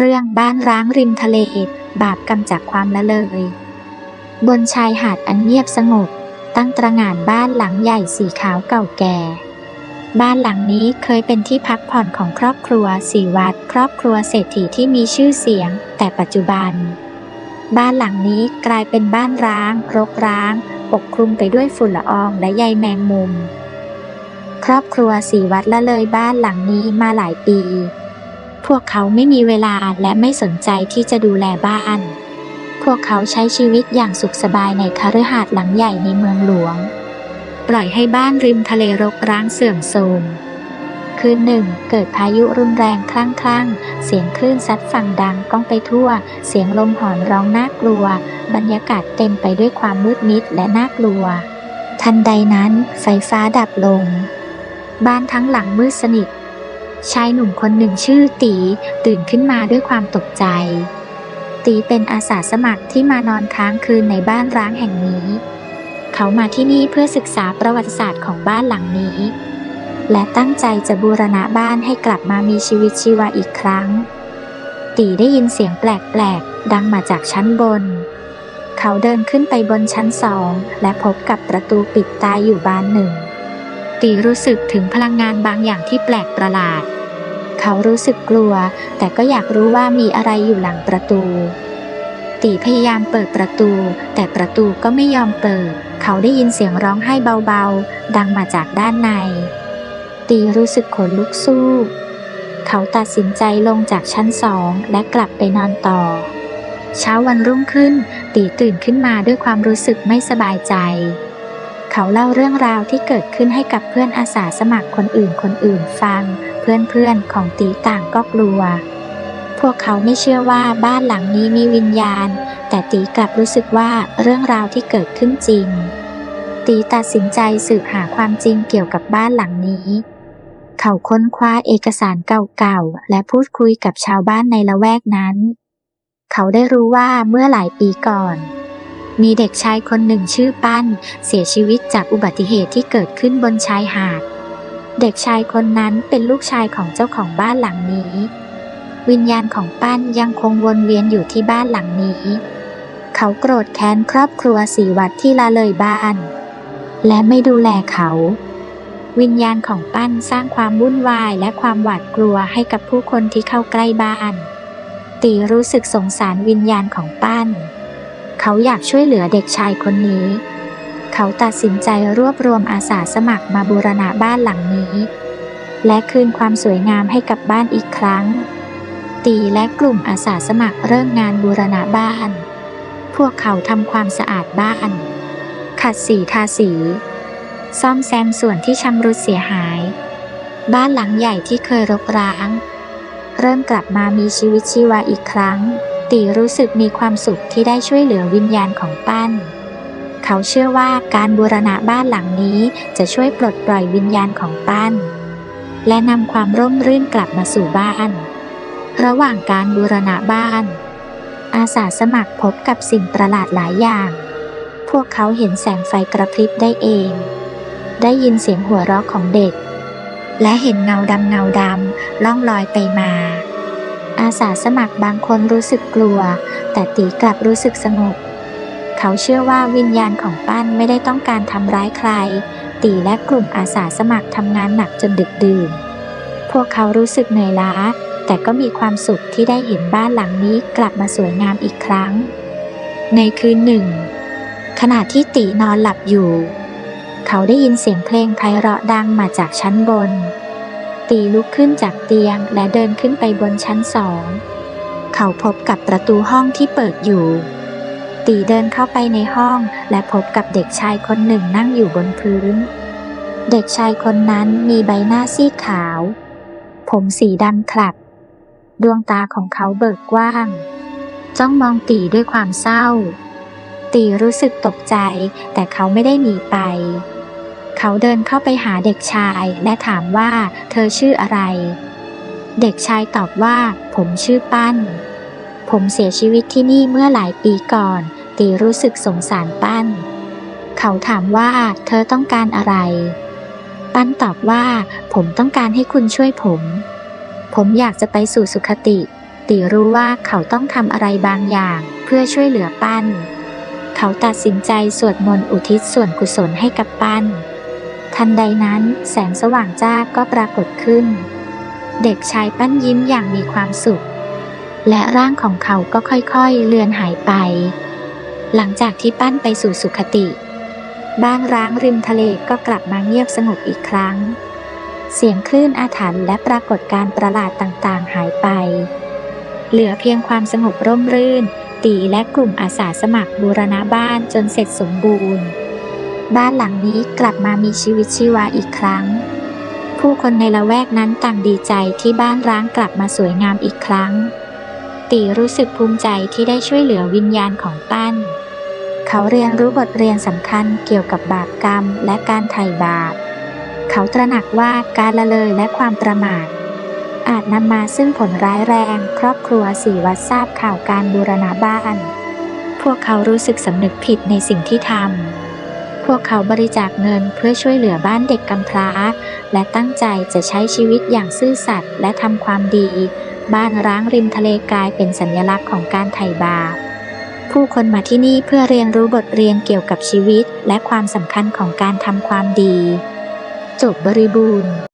เรื่องบ้านร้างริมทะเล บาปกรรมจากความละเลย บนชายหาดอันเงียบสงบ ตั้งตระหง่านบ้านหลังใหญ่สีขาวเก่าแก่ บ้านหลังนี้เคยเป็นที่พักผ่อนของครอบครัวสีวัดครอบครัวเศรษฐีที่มีชื่อเสียง แต่ปัจจุบัน บ้านหลังนี้กลายเป็นบ้านร้าง รกร้าง ปกคลุมไปด้วยฝุ่นละอองและใยแมงมุม ครอบครัวสีวัดละเลยบ้านหลังนี้มาหลายปี พวกเขาไม่มีเวลาและไม่สนใจที่จะดูแลบ้าน พวกเขาใช้ชีวิตอย่างสุขสบายในคฤหาสน์หลังใหญ่ในเมืองหลวง ปล่อยให้บ้านริมทะเลรกร้างเสื่อมโทรมคืนหนึ่ง เกิดพายุรุนแรงคลั่งคลั่งเสียงคลื่นซัดฝั่งดังก้องไปทั่ว เสียงลมหอนร้องน่ากลัว บรรยากาศเต็มไปด้วยความมืดมิดและน่ากลัว ทันใดนั้นไฟฟ้าดับลง บ้านทั้งหลังมืดสนิท ชายหนุ่มคนหนึ่งชื่อตีตื่นขึ้นมาด้วยความตกใจ ตีเป็นอาสาสมัครที่มานอนค้างคืนในบ้านร้างแห่งนี้ เขามาที่นี่เพื่อศึกษาประวัติศาสตร์ของบ้านหลังนี้ และตั้งใจจะบูรณะบ้านให้กลับมามีชีวิตชีวาอีกครั้ง ตีได้ยินเสียงแปลกๆ ดังมาจากชั้นบน เขาเดินขึ้นไปบนชั้นสองและพบกับประตูปิดตายอยู่บานหนึ่ง ตีรู้สึกถึงพลังงานบางอย่างที่แปลกประหลาด เขารู้สึกกลัว แต่ก็อยากรู้ว่ามีอะไรอยู่หลังประตู ตีพยายามเปิดประตู แต่ประตูก็ไม่ยอมเปิด เขาได้ยินเสียงร้องไห้เบาๆ ดังมาจากด้านใน ตีรู้สึกขนลุกสู้ เขาตัดสินใจลงจากชั้นสองและกลับไปนอนต่อ เช้าวันรุ่งขึ้น ตีตื่นขึ้นมาด้วยความรู้สึกไม่สบายใจ เขาเล่าเรื่องราวที่เกิดขึ้นให้กับเพื่อนอาสาสมัครคนอื่นคนอื่นฟัง เพื่อนๆของตีต่างก็กลัว พวกเขาไม่เชื่อว่าบ้านหลังนี้มีวิญญาณ แต่ตีกลับรู้สึกว่าเรื่องราวที่เกิดขึ้นจริง ตีตัดสินใจสืบหาความจริงเกี่ยวกับบ้านหลังนี้ เขาค้นคว้าเอกสารเก่าๆและพูดคุยกับชาวบ้านในละแวกนั้น เขาได้รู้ว่าเมื่อหลายปีก่อน มีเด็กชายคนหนึ่งชื่อปั้น เสียชีวิตจากอุบัติเหตุที่เกิดขึ้นบนชายหาด เด็กชายคนนั้นเป็นลูกชายของเจ้าของบ้านหลังนี้ วิญญาณของปั้นยังคงวนเวียนอยู่ที่บ้านหลังนี้ เขาโกรธแค้นครอบครัวสีวัดที่ละเลยบ้าน และไม่ดูแลเขา วิญญาณของปั้นสร้างความวุ่นวายและความหวาดกลัวให้กับผู้คนที่เข้าใกล้บ้าน ตีรู้สึกสงสารวิญญาณของปั้น เขาอยากช่วยเหลือเด็กชายคนนี้ เขาตัดสินใจรวบรวมอาสาสมัครมาบูรณะบ้านหลังนี้ และคืนความสวยงามให้กับบ้านอีกครั้ง ตีและกลุ่มอาสาสมัครเริ่มงานบูรณะบ้าน พวกเขาทำความสะอาดบ้าน ขัดสีทาสี ซ่อมแซมส่วนที่ชำรุดเสียหาย บ้านหลังใหญ่ที่เคยรกร้าง เริ่มกลับมามีชีวิตชีวาอีกครั้ง ตีรู้สึกมีความสุขที่ได้ช่วยเหลือวิญญาณของปั้น เขาเชื่อว่าการบูรณะบ้านหลังนี้จะช่วยปลดปล่อยวิญญาณของปั้น และนำความร่มรื่นกลับมาสู่บ้าน ระหว่างการบูรณะบ้าน อาสาสมัครพบกับสิ่งประหลาดหลายอย่าง พวกเขาเห็นแสงไฟกระพริบได้เอง ได้ยินเสียงหัวเราะของเด็ก และเห็นเงาดำเงาดำล่องลอยไปมา อาสาสมัครบางคนรู้สึกกลัว แต่ตีกลับรู้สึกสงบ เขาเชื่อว่าวิญญาณของปั้นไม่ได้ต้องการทำร้ายใคร ตีและกลุ่มอาสาสมัครทำงานหนักจนดึกดื่น พวกเขารู้สึกเหนื่อยล้า แต่ก็มีความสุขที่ได้เห็นบ้านหลังนี้กลับมาสวยงามอีกครั้ง ในคืนหนึ่ง ขณะที่ตีนอนหลับอยู่ เขาได้ยินเสียงเพลงไพเราะดังมาจากชั้นบน ตีลุกขึ้นจากเตียงและเดินขึ้นไปบนชั้นสอง เขาพบกับประตูห้องที่เปิดอยู่ ตีเดินเข้าไปในห้องและพบกับเด็กชายคนหนึ่งนั่งอยู่บนพื้น เด็กชายคนนั้นมีใบหน้าซีดขาว ผมสีดำคลับ ดวงตาของเขาเบิกกว้าง จ้องมองตีด้วยความเศร้า ตีรู้สึกตกใจแต่เขาไม่ได้หนีไป เขาเดินเข้าไปหาเด็กชายและถามว่าเธอชื่ออะไร เด็กชายตอบว่า ผมชื่อปั้น ผมเสียชีวิตที่นี่เมื่อหลายปีก่อน ตีรู้สึกสงสารปั้น เขาถามว่าเธอต้องการอะไร ปั้นตอบว่า ผมต้องการให้คุณช่วยผม ผมอยากจะไปสู่สุคติ ตีรู้ว่าเขาต้องทำอะไรบางอย่างเพื่อช่วยเหลือปั้นเขาตัดสินใจสวดมนต์อุทิศส่วนกุศลให้กับปั้น ทันใดนั้นแสงสว่างจ้าก็ปรากฏขึ้น เด็กชายปั้นยิ้มอย่างมีความสุข และร่างของเขาก็ค่อยๆเลือนหายไป หลังจากที่ปั้นไปสู่สุขติ บ้านร้างริมทะเลก็กลับมาเงียบสงบอีกครั้ง เสียงคลื่นอาถรรพ์และปรากฏการประหลาดต่างๆหายไป เหลือเพียงความสงบร่มรื่น ตีและกลุ่มอาสาสมัครบูรณะบ้านจนเสร็จสมบูรณ์ บ้านหลังนี้กลับมามีชีวิตชีวาอีกครั้ง ผู้คนในละแวกนั้นต่างดีใจที่บ้านร้างกลับมาสวยงามอีกครั้ง ตีรู้สึกภูมิใจที่ได้ช่วยเหลือวิญญาณของปั้น เขาเรียนรู้บทเรียนสำคัญเกี่ยวกับบาปกรรมและการไถ่บาป เขาตระหนักว่าการละเลยและความประมาทอาจนำมาซึ่งผลร้ายแรง ครอบครัวสี่วัดทราบข่าวการบูรณะบ้าน พวกเขารู้สึกสำนึกผิดในสิ่งที่ทำ พวกเขาบริจาคเงินเพื่อช่วยเหลือบ้านเด็กกำพร้า และตั้งใจจะใช้ชีวิตอย่างซื่อสัตย์และทำความดี บ้านร้างริมทะเลกลายเป็นสัญลักษณ์ของการไถ่บาปผู้คนมาที่นี่เพื่อเรียนรู้บทเรียนเกี่ยวกับชีวิต และความสำคัญของการทำความดี จบบริบูรณ์